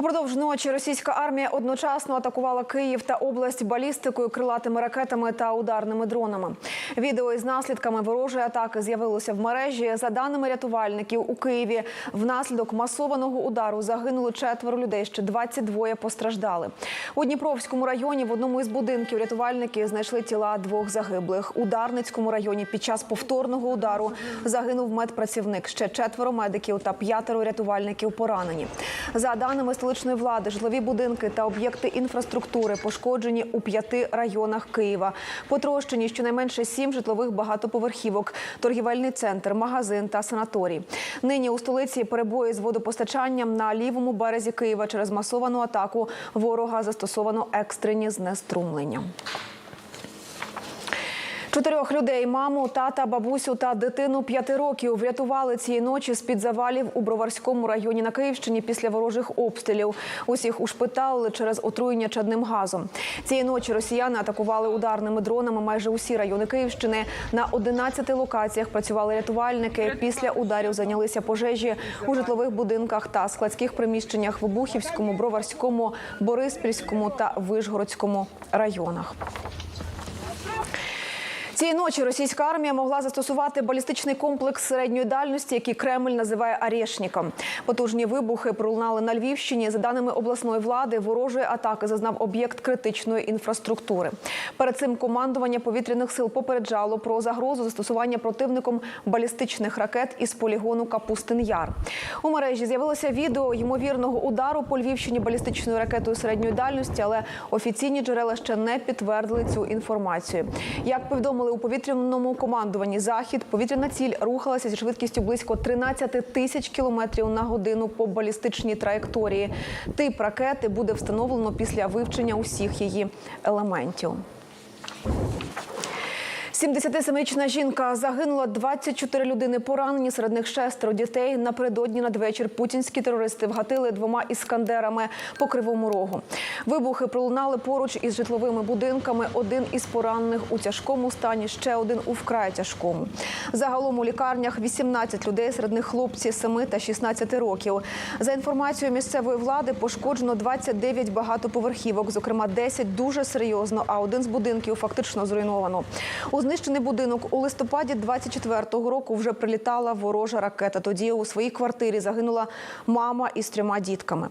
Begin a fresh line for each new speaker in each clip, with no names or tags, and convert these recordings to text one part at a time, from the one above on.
Упродовж ночі російська армія одночасно атакувала Київ та область балістикою, крилатими ракетами та ударними дронами. Відео із наслідками ворожої атаки з'явилося в мережі. За даними рятувальників у Києві, внаслідок масованого удару загинуло четверо людей. Ще 22 постраждали. У Дніпровському районі в одному із будинків рятувальники знайшли тіла двох загиблих. У Дарницькому районі під час повторного удару загинув медпрацівник. Ще четверо медиків та п'ятеро рятувальників поранені. За даними столичної влади, житлові будинки та об'єкти інфраструктури пошкоджені у п'яти районах Києва. Потрощені щонайменше сім житлових багатоповерхівок, торгівельний центр, магазин та санаторій. Нині у столиці перебої з водопостачанням на лівому березі Києва через масовану атаку ворога застосовано екстрені знеструмлення. Чотирьох людей маму, тата, бабусю та дитину п'яти років врятували цієї ночі з під завалів у Броварському районі на Київщині після ворожих обстрілів. Усіх ушпиталили через отруєння чадним газом. Цієї ночі росіяни атакували ударними дронами майже усі райони Київщини. На 11 локаціях працювали рятувальники. Після ударів зайнялися пожежі у житлових будинках та складських приміщеннях в Обухівському, Броварському, Бориспільському та Вишгородському районах. Цієї ночі російська армія могла застосувати балістичний комплекс середньої дальності, який Кремль називає «Арєшніком». Потужні вибухи пролунали на Львівщині. За даними обласної влади, ворожої атаки зазнав об'єкт критичної інфраструктури. Перед цим командування повітряних сил попереджало про загрозу застосування противником балістичних ракет із полігону Капустин Яр. У мережі з'явилося відео ймовірного удару по Львівщині балістичною ракетою середньої дальності, але офіційні джерела ще не підтвердили цю інформацію. Як повідомили у повітряному командуванні захід, повітряна ціль рухалася зі швидкістю близько 13 тисяч кілометрів на годину по балістичній траєкторії. Тип ракети буде встановлено після вивчення усіх її елементів. 77-річна жінка загинула 24 людини поранені, серед них шестеро дітей. Напередодні надвечір путінські терористи вгатили двома іскандерами по кривому рогу. Вибухи пролунали поруч із житловими будинками. Один із поранених у тяжкому стані, ще один у вкрай тяжкому. Загалом у лікарнях 18 людей, серед них хлопці 7 та 16 років. За інформацією місцевої влади, пошкоджено 29 багатоповерхівок, зокрема 10 дуже серйозно, а один з будинків фактично зруйновано. У знищений будинок у листопаді 24-го року вже прилітала ворожа ракета. Тоді у своїй квартирі загинула мама із трьома дітками.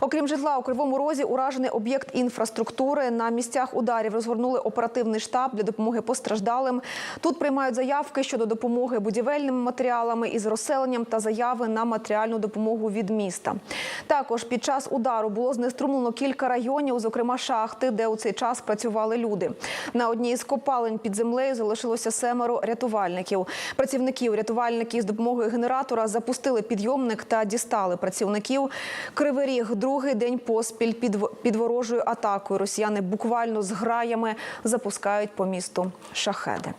Окрім житла у Кривому Розі, уражений об'єкт інфраструктури. На місцях ударів розгорнули оперативний штаб для допомоги постраждалим. Тут приймають заявки щодо допомоги будівельними матеріалами із розселенням та заяви на матеріальну допомогу від міста. Також під час удару було знеструмлено кілька районів, зокрема шахти, де у цей час працювали люди. На одній з копалень під землею залишилося семеро рятувальників. Працівників рятувальники з допомогою генератора запустили підйомник та дістали працівників. Кривий ріг другий день поспіль під, під ворожою атакою. Росіяни буквально з граями запускають по місту шахеди.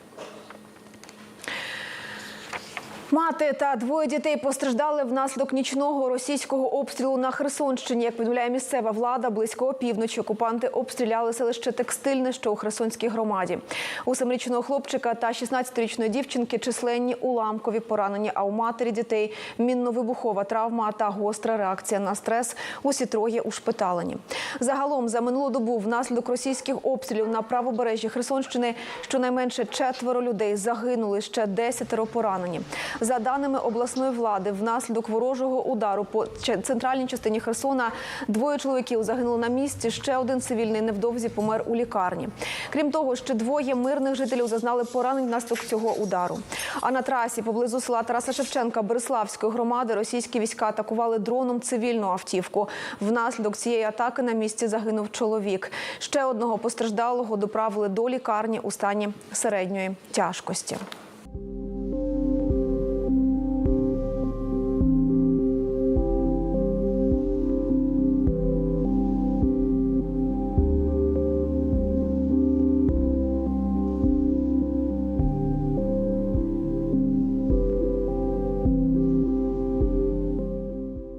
Мати та двоє дітей постраждали внаслідок нічного російського обстрілу на Херсонщині. Як повідомляє місцева влада, близько опівночі окупанти обстріляли селище Текстильне, що у Херсонській громаді. У семирічного хлопчика та 16-річної дівчинки численні уламкові поранені. А у матері дітей мінно-вибухова травма та гостра реакція на стрес. Усі троє ушпиталені. Загалом за минулу добу внаслідок російських обстрілів на правобережжі Херсонщини щонайменше четверо людей загинули, ще десятеро поранені. За даними обласної влади, внаслідок ворожого удару по центральній частині Херсона двоє чоловіків загинули на місці. Ще один цивільний невдовзі помер у лікарні. Крім того, ще двоє мирних жителів зазнали поранень внаслідок цього удару. А на трасі поблизу села Тараса Шевченка Береславської громади російські війська атакували дроном цивільну автівку. Внаслідок цієї атаки на місці загинув чоловік. Ще одного постраждалого доправили до лікарні у стані середньої тяжкості.